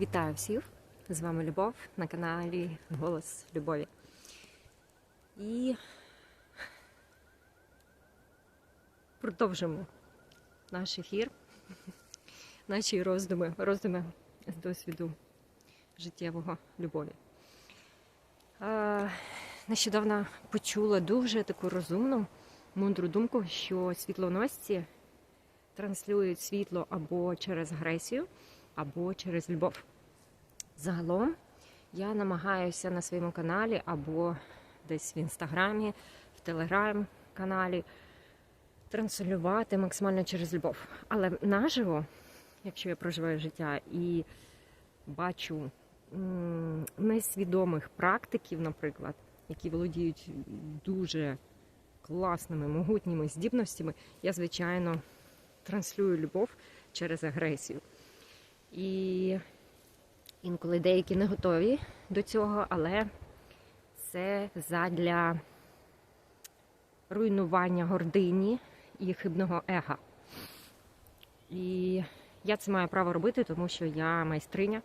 Вітаю всіх! З вами Любов на каналі Голос Любові. І продовжимо наш ефір, наші роздуми, роздуми з досвіду життєвого любові. Нещодавно почула дуже таку розумну, мудру думку, що світлоносці транслюють світло або через агресію, або через любов. Загалом я намагаюся на своєму каналі або десь в інстаграмі, в телеграм-каналі транслювати максимально через любов. Але наживо, якщо я проживаю життя і бачу несвідомих практиків, наприклад, які володіють дуже класними, могутніми здібностями, я, звичайно, транслюю любов через агресію. І інколи деякі не готові до цього, але це задля руйнування гордині і хибного ега. І я це маю право робити, тому що я майстриня.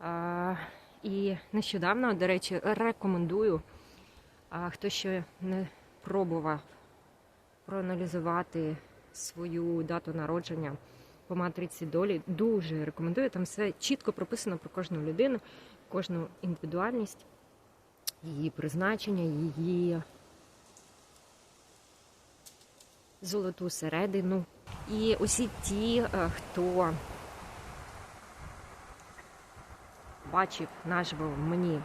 А, і нещодавно, до речі, рекомендую, а, хто ще не пробував проаналізувати свою дату народження по матриці долі. Дуже рекомендую. Там все чітко прописано про кожну людину, кожну індивідуальність, її призначення, її золоту середину. І усі ті, е, хто бачив наживо мені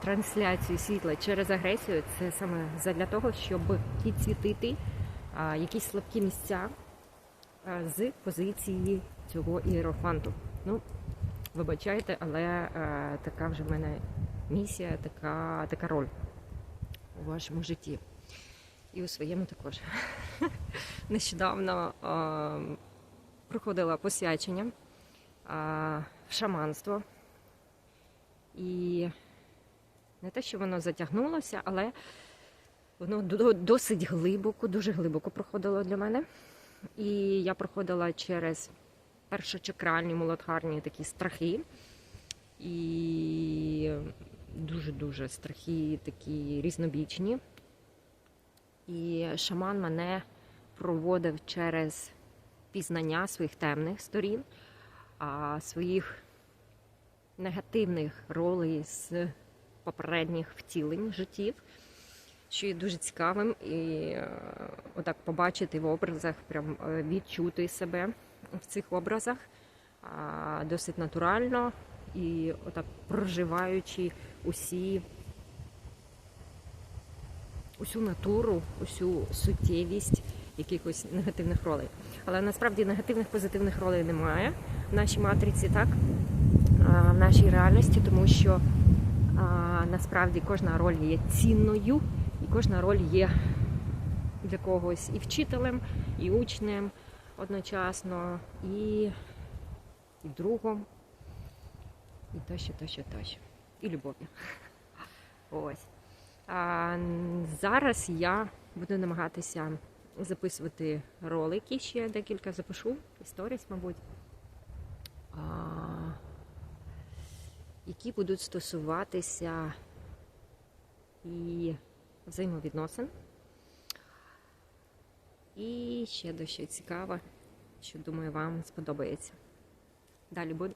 трансляцію світла через агресію, це саме задля того, щоб підсвітити якісь слабкі місця з позиції цього іерофанту. Ну, вибачайте, але а, така вже в мене місія, така, така роль у вашому житті. І у своєму також. Нещодавно а, проходила посвячення а, в шаманство. І не те, що воно затягнулося, але воно досить глибоко, дуже глибоко проходило для мене. І я проходила через першочакральні, молодхарні такі страхи. І дуже-дуже страхи такі різнобічні. І шаман мене проводив через пізнання своїх темних сторін, а своїх негативних ролей з попередніх втілень життів, що є дуже цікавим, і е, отак побачити в образах, прям е, відчути себе в цих образах досить натурально і отак проживаючи усі усю натуру, усю суттєвість якихось негативних ролей. Але насправді негативних позитивних ролей немає в нашій матриці, так? В нашій реальності, тому що насправді кожна роль є цінною, кожна роль є для когось і вчителем, і учнем одночасно, і, і другом, і тощо, тощо, тощо. І любов'ю. Ось. А, зараз я буду намагатися записувати ролики ще декілька запишу, історіс, мабуть, а, які будуть стосуватися і взаємовідносин. І ще дещо цікаве, що думаю, вам сподобається. Далі буде.